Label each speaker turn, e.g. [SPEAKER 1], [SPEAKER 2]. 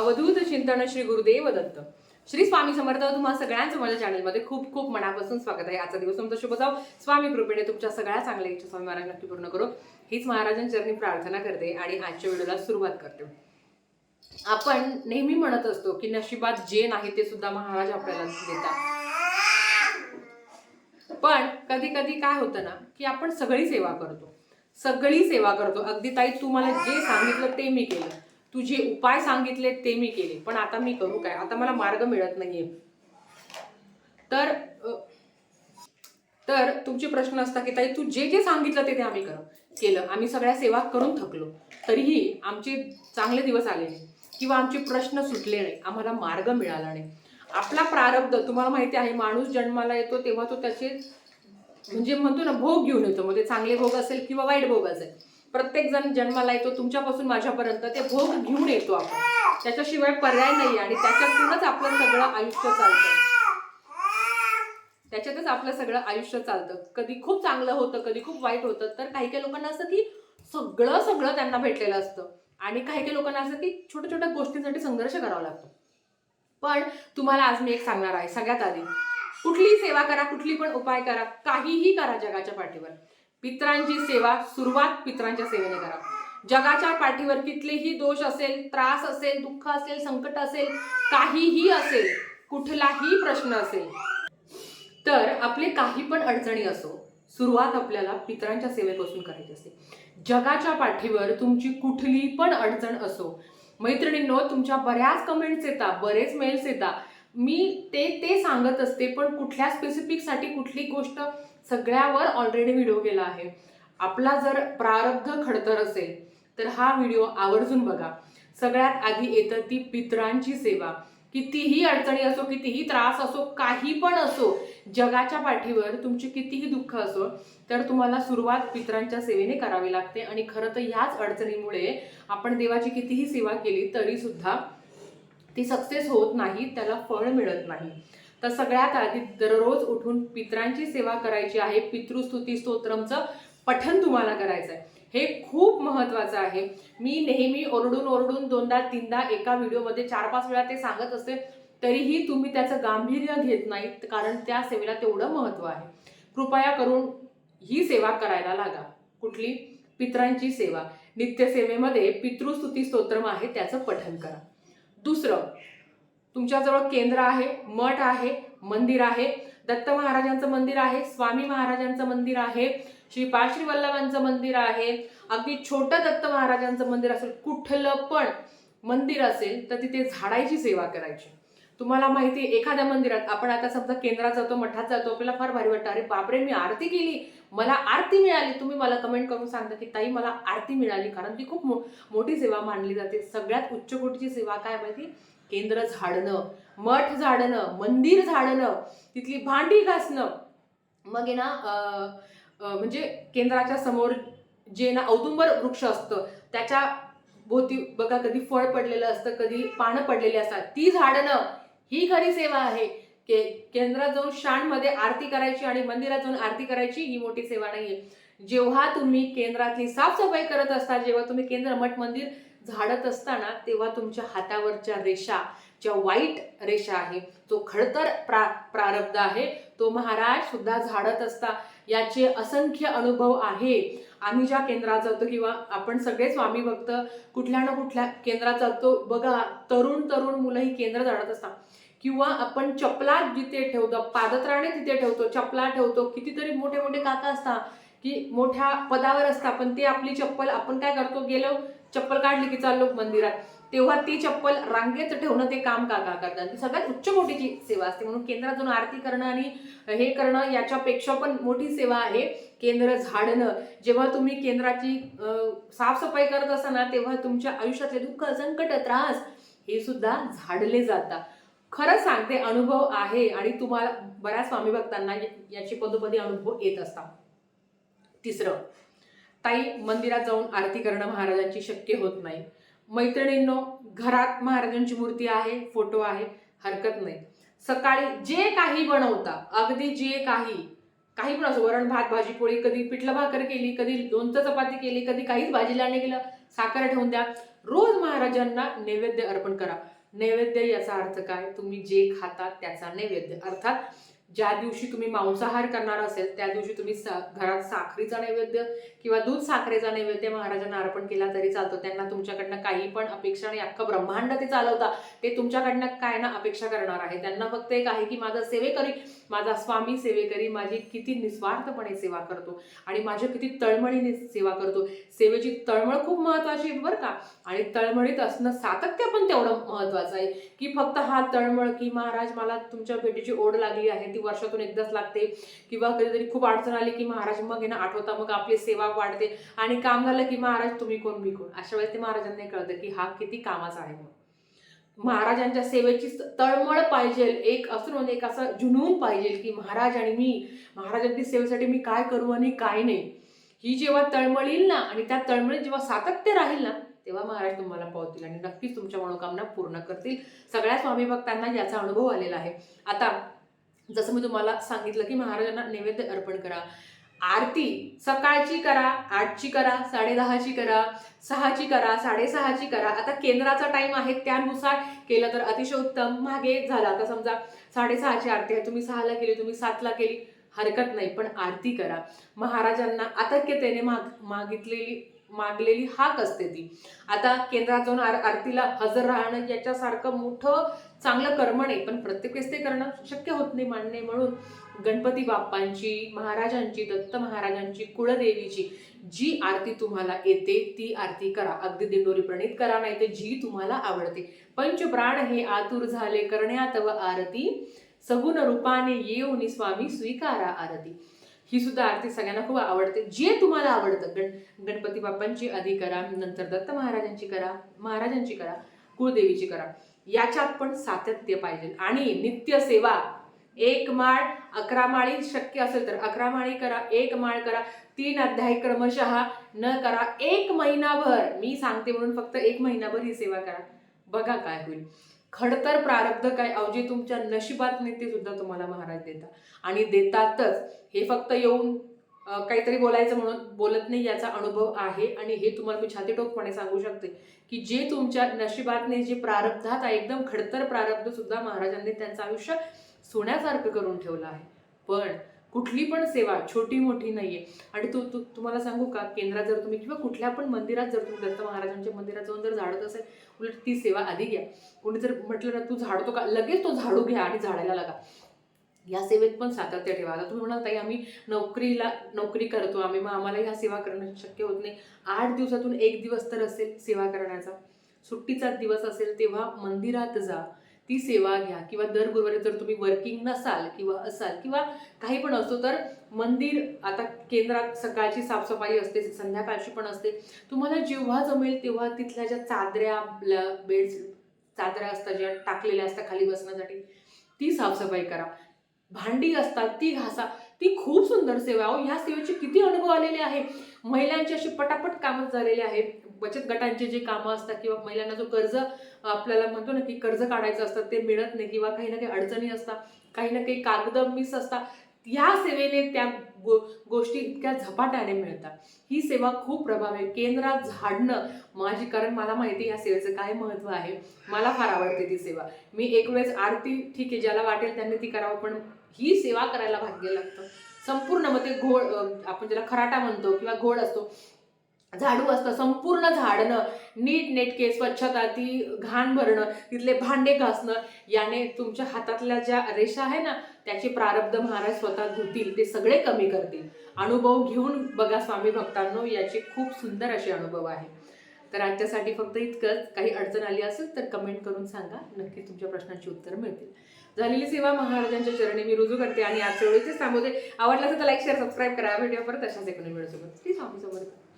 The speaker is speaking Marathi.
[SPEAKER 1] अवधूत चिंतन श्री गुरुदेव दत्त. श्री स्वामी समर्थ तुम्हा सगळ्यांचं माझ्या चॅनलमध्ये खूप खूप मनापासून स्वागत आहे. आजचा दिवस तुमचा शुभ जाऊ स्वामी कृपेने तुमच्या सगळ्या चांगल्या इच्छा स्वामी महाराज नक्की पूर्ण करो. हीच महाराजांचरणी प्रार्थना करते आणि आजच्या व्हिडिओला सुरुवात करते. आपण नेहमी म्हणत असतो की नशिबात जे नाही ते सुद्धा महाराज आपल्याला देतात. पण कधी कधी काय होतं ना की आपण सगळी सेवा करतो. सगळी सेवा करतो. अगदी ताई तू मला जे सांगितलं ते मी केलं. तू जे उपाय सांगितले ते मी केले पण आता मी करू काय? आता मला मार्ग मिळत नाहीये. तर तर तुमचे प्रश्न असतात की ताई तू जे जे सांगितलं ते ते आम्ही कर केलं. आम्ही सगळ्या सेवा करून थकलो. तरीही आमचे चांगले दिवस आले नाही. किंवा आमचे प्रश्न सुटले नाही. आम्हाला मार्ग मिळाला नाही. आपला प्रारब्ध तुम्हाला माहिती आहे माणूस जन्माला येतो तेव्हा तो त्याचे म्हणजे म्हणतो ना भोग घेऊन येतो. म्हणजे चांगले भोग असेल किंवा वाईट भोग असेल. प्रत्येक जण जन्माला येतो तुमच्यापासून माझ्यापर्यंत ते भोग घेऊन येतो आपण. त्याच्याशिवाय पर्याय नाही आणि त्याच्यातूनच आपलं सगळं आयुष्य चालतं. त्याच्यातच आपलं सगळं आयुष्य चालतं. कधी खूप चांगलं होतं कधी खूप वाईट होतं तर काही काही लोकांना असतं की सगळं सगळं त्यांना भेटलेलं असतं. आणि काही काही लोकांना असतं की छोट्या छोट्या गोष्टींसाठी संघर्ष करावा लागतो. पण तुम्हाला आज मी एक सांगणार आहे सगळ्यात आधी कुठलीही सेवा करा कुठली पण उपाय करा काहीही करा जगाच्या पाठीवर. पित्रांची सेवा सुरुवात पित्रांच्या सेवेने करा. जगाच्या पाठीवर कितलेही दोष असेल त्रास असेल दुःख असेल संकट असेल काहीही असेल कुठलाही प्रश्न असेल तर आपले काही पण अडचणी असो सुरुवात आपल्याला पित्रांच्या सेवेपासून करायची असते. जगाच्या पाठीवर तुमची कुठली पण अडचण असो मैत्रिणींनो तुमच्या बऱ्याच कमेंट्स येतात बरेच मेल्स येतात. मी ते ते सांगत असते पण कुठल्या स्पेसिफिकसाठी कुठली गोष्ट सगळ्यावर ऑलरेडी व्हिडिओ केला आहे. आपला जर प्रारब्ध खडतर असेल तर हा व्हिडिओ आवर्जून बघा. सगळ्यात आधी येतं ती पितरांची सेवा. कितीही अडचणी असो कितीही त्रास असो काही पण असो जगाच्या पाठीवर तुमचे कितीही दुःख असो तर तुम्हाला सुरुवात पितरांच्या सेवेने करावी लागते. आणि खरं तर ह्याच अडचणीमुळे आपण देवाची कितीही सेवा केली तरी सुद्धा ती सक्सेस होत नाही त्याला फळ मिळत नाही. तर सगळ्यात आधी दररोज उठून पितरांची सेवा करायची आहे. पितृस्तुती स्तोत्रमचं पठन तुम्हाला करायचं आहे हे खूप महत्त्वाचं आहे. मी नेहमी ओरडून ओरडून दोनदा तीनदा एका व्हिडिओमध्ये चार पाच वेळा ते सांगत असते तरीही तुम्ही त्याचं गांभीर्य घेत नाहीत कारण त्या सेवेला तेवढं महत्त्व आहे. कृपया करून ही सेवा करायला लागा. कुठली? पितरांची सेवा. नित्यसेवेमध्ये पितृस्तुती स्तोत्रम आहे त्याचं पठन करा. दुसरं तुमच्याजवळ केंद्र आहे मठ आहे मंदिर आहे. दत्त महाराजांचं मंदिर आहे स्वामी महाराजांचं मंदिर आहे श्री पाश्री वल्लभांचं मंदिर आहे. अगदी छोटं दत्त महाराजांचं मंदिर असेल कुठलं पण मंदिर असेल तर तिथे झाडायची सेवा करायची. तुम्हाला माहिती आहे, एखाद्या मंदिरात आपण आता समजा केंद्रात जातो मठात जातो आपल्याला फार भारी वाटतं अरे बापरे मी आरती केली मला आरती मिळाली. तुम्ही मला कमेंट करून सांगता की ताई मला आरती मिळाली. कारण ती खूप मो- मोठी सेवा मानली जाते. सगळ्यात उच्च कोटीची सेवा काय माहिती? केंद्र झाडणं मठ झाडणं मंदिर झाडणं तिथली भांडी घासणं. मग आहे ना म्हणजे केंद्राच्या समोर जे ना औदुंबर वृक्ष असतं त्याच्या भोवती बघा कधी फळ पडलेलं असतं कधी पानं पडलेली असतात. ती झाडणं ही खरी सेवा आहे. के केंद्रात जाऊन शाणमध्ये आरती करायची आणि मंदिरात जाऊन आरती करायची ही मोठी सेवा नाही आहे जेव्हा तुम्ही केंद्रातली साफसफाई करत असता जेव्हा तुम्ही केंद्र मठ मंदिर झाडत असताना तेव्हा तुमच्या हातावरच्या रेषा ज्या वाईट रेषा आहे तो खडतर प्रा प्रारब्ध आहे. तो महाराज सुद्धा झाडत असता. याचे असंख्य अनुभव आहे. आम्ही ज्या केंद्रात जातो किंवा आपण सगळे स्वामी भक्त कुठल्या ना कुठल्या केंद्रात जातो बघा तरुण तरुण मुलं ही केंद्र झाडत असतात. किंवा आपण चपला जिथे ठेवतो पादत्राणे तिथे ठेवतो चपला ठेवतो कितीतरी मोठे मोठे काका असतात की मोठ्या पदावर असतात पण ते आपली चप्पल आपण काय करतो गेलो चप्पल काढली की चाललो मंदिरात. तेव्हा ती चप्पल रांगेत ठेवणं ते काम काका करतात? ती सगळ्यात उच्च कोटीची सेवा असते. म्हणून केंद्रात जाऊन आरती करणं आणि हे करणं याच्यापेक्षा पण मोठी सेवा आहे केंद्र झाडणं. जेव्हा तुम्ही केंद्राची साफसफाई करत असताना तेव्हा तुमच्या आयुष्यातले दुःख संकट त्रास हे सुद्धा झाडले जातात. खरं सांगते अनुभव आहे आणि तुम्हाला बऱ्याच स्वामी भक्तांना याची पदोपदी अनुभव येत असतात. तिसरं ताई मंदिरात जाऊन आरती करणं महाराजांची शक्य होत नाही. मैत्रिणींनो घरात महाराजांची मूर्ती आहे फोटो आहे हरकत नाही. सकाळी जे काही बनवता अगदी जे काही काही पण असो वरण भात भाजी पोळी कधी पिठलं भाकर केली कधी लोणचं चपाती केली कधी काहीच भाजीला नाही केलं साखर ठेवून द्या. रोज महाराजांना नैवेद्य अर्पण करा. नैवेद्य याचा अर्थ काय? तुम्ही जे खाता त्याचा नैवेद्य. अर्थात ज्या दिवशी तुम्ही मांसाहार करणार असेल त्या दिवशी तुम्ही सा घरात साखरीचा नैवेद्य किंवा दूध साखरेचा नैवेद्य महाराजांना अर्पण केला तरी चालतो. त्यांना तुमच्याकडनं काही पण अपेक्षा नाही. अख्खं ब्रह्मांड ते चालवता. ते तुमच्याकडनं काय ना अपेक्षा करणार आहे. त्यांना फक्त एक आहे की माझा सेवेकरी माझा स्वामी सेवेकरी माझी किती निस्वार्थपणे सेवा करतो आणि माझ्या किती तळमळीने सेवा करतो. सेवेची तळमळ खूप महत्वाची आहे बरं का. आणि तळमळीत असणं सातत्य पण तेवढं महत्वाचं आहे. की फक्त हा तळमळ की महाराज मला तुमच्या भेटीची ओढ लागली आहे ती वर्षातून एकदाच लागते. किंवा कधीतरी खूप अडचण आली की महाराज मग हे ना आठवता मग आपली सेवा वाढते. आणि काम झालं की महाराज तुम्ही कोण मी कोण? अशा वेळेस ते महाराजांना कळतं की हा किती कामाचा आहे म्हणून. महाराजांच्या सेवेची तळमळ पाहिजे. एक असून म्हणजे एक असं जुनून पाहिजे की महाराज आणि मी महाराजांच्या सेवेसाठी मी काय करू आणि काय नाही. ही जेव्हा तळमळ येईल ना आणि त्या तळमळीत जेव्हा सातत्य राहील ना तेव्हा महाराज तुम्हाला पावतील आणि नक्कीच तुमच्या मनोकामना पूर्ण करतील. सगळ्या स्वामी भक्तांना याचा अनुभव आलेला आहे. आता जसं मी तुम्हाला सांगितलं की महाराजांना नैवेद्य अर्पण करा. आरती सकाळची करा आठची करा साडेदहाची करा सहाची करा साडेसहाची करा. आता केंद्राचा टाइम आहे त्यानुसार केलं तर अतिशय उत्तम. मागे झाला. आता समजा साडेसहाची आरती आहे. तुम्ही सहाला केली तुम्ही सातला केली. हरकत नाही. पण आरती करा. महाराजांना आतक्यतेने माग मागितलेली मागलेली हाक असते ती. आता केंद्रात जाऊन आर आरतीला हजर राहणं याच्यासारखं मोठं चांगलं कर्म नाही पण प्रत्येक वेळेस ते करणं शक्य होत नाही मान्य. म्हणून गणपती बाप्पांची महाराजांची दत्त महाराजांची कुळदेवीची जी आरती तुम्हाला येते ती आरती करा. अगदी दिंडोरी प्रणित करा नाही ते जी तुम्हाला आवडते. पंचप्राण हे आतुर झाले करण्यात व आरती. सगुण रूपाने येऊनी स्वामी स्वीकारा आरती. ही सुद्धा आरती सगळ्यांना खूप आवडते. जे तुम्हाला आवडतं गण गणपती बाप्पांची आधी करा नंतर दत्त महाराजांची करा महाराजांची करा कुळदेवीची करा. याच्यात पण सातत्य पाहिजे. आणि नित्य सेवा. एक माळ अकरा माळी शक्य असेल तर अकरा माळी करा एक माळ करा. तीन अध्याय क्रमशः न करा. एक महिनाभर. मी सांगते म्हणून फक्त एक महिनाभर ही सेवा करा. बघा काय होईल. खडतर प्रारब्ध काय? अवजी तुमच्या नशिबात ते सुद्धा तुम्हाला महाराज देतात. आणि देतातच. हे फक्त येऊन काहीतरी बोलायचं म्हणून बोलत नाही याचा अनुभव आहे. आणि हे तुम्हाला मी छातीटोकपणे सांगू शकते की जे तुमच्या नशिबातने जे प्रारब्धात आहे एकदम खडतर प्रारब्ध सुद्धा महाराजांनी त्यांचं आयुष्य सोन्यासारखं करून ठेवलं आहे. पण कुठली पण सेवा छोटी मोठी नाही आहे आणि तू तू तुम्हाला सांगू का केंद्रात जर तुम्ही किंवा कुठल्या पण मंदिरात जर तुम्ही दत्त महाराजांच्या मंदिरात जाऊन जर झाडत असेल उलट ती सेवा आधी घ्या. कोणी जर म्हटलं ना तू झाडतो का? लगेच तो झाडू घ्या आणि झाडायला लागा. या सेवेत पण सातत्य ठेवा. आता तुम्ही म्हणाल ताई आम्ही नोकरीला नोकरी करतो आम्ही मग आम्हाला ह्या सेवा करणं शक्य होत नाही. आठ दिवसातून एक दिवस तर असेल सेवा करण्याचा. सुट्टीचा दिवस असेल तेव्हा मंदिरात जा. ती सेवा घ्या. किंवा दर गुरुवारी जर तुम्ही वर्किंग नसाल किंवा असाल किंवा काही पण असो तर मंदिर आता केंद्रात सकाळची साफसफाई असते संध्याकाळची पण असते. तुम्हाला जेव्हा जमेल तेव्हा तिथल्या ज्या चादऱ्या बेड्स चादऱ्या असतात ज्या टाकलेल्या असतात खाली बसण्यासाठी ती साफसफाई करा. भांडी असतात ती घासा. ती खूप सुंदर सेवा आहे. अहो ह्या सेवेचे किती अनुभव आलेले आहे. महिलांचे अशी पटापट कामं झालेले आहेत. बचत गटांचे जे कामं असतात किंवा महिलांना जो कर्ज आपल्याला म्हणतो ना की कर्ज काढायचं असतं ते मिळत नाही किंवा काही ना काही अडचणी असतात काही ना काही कागद मिस असतात. ह्या सेवेने त्या गो गोष्टी इतक्या झपाट्याने मिळतात. ही सेवा खूप प्रभावी आहे. केंद्रात झाडणं माझी कारण मला माहिती आहे सेवेचं काय महत्त्व आहे. मला फार आवडते ती सेवा. मी एक वेळेस आरती ठीक आहे ज्याला वाटेल त्यांनी ती करावं पण ही सेवा करायला भाग्य लागतं. संपूर्ण मग ते घोळ आपण ज्याला खराटा म्हणतो किंवा घोळ असतो झाडू असतं संपूर्ण झाडणं नीट नेटके स्वच्छता ती घाण भरणं तिथले भांडे घासणं याने तुमच्या हातातल्या ज्या रेषा आहे ना त्याचे प्रारब्ध महाराज स्वतः धुतील ते सगळे कमी करतील. अनुभव घेऊन बघा स्वामी भक्तांनो याचे खूप सुंदर असे अनुभव आहे. तर आजच्यासाठी फक्त इतकंच. काही अडचण आली असेल तर कमेंट करून सांगा. नक्की तुमच्या प्रश्नांची उत्तर मिळतील. झालेली सेवा महाराजांच्या चरणी मी रुजू करते आणि आजच्या वेळेचे सांगू दे आवडलं असेल तर लाईक शेअर सबस्क्राईब करा. व्हिडिओ परत अशाच एकोणी वेळेसोबत श्री स्वामी समर्थ.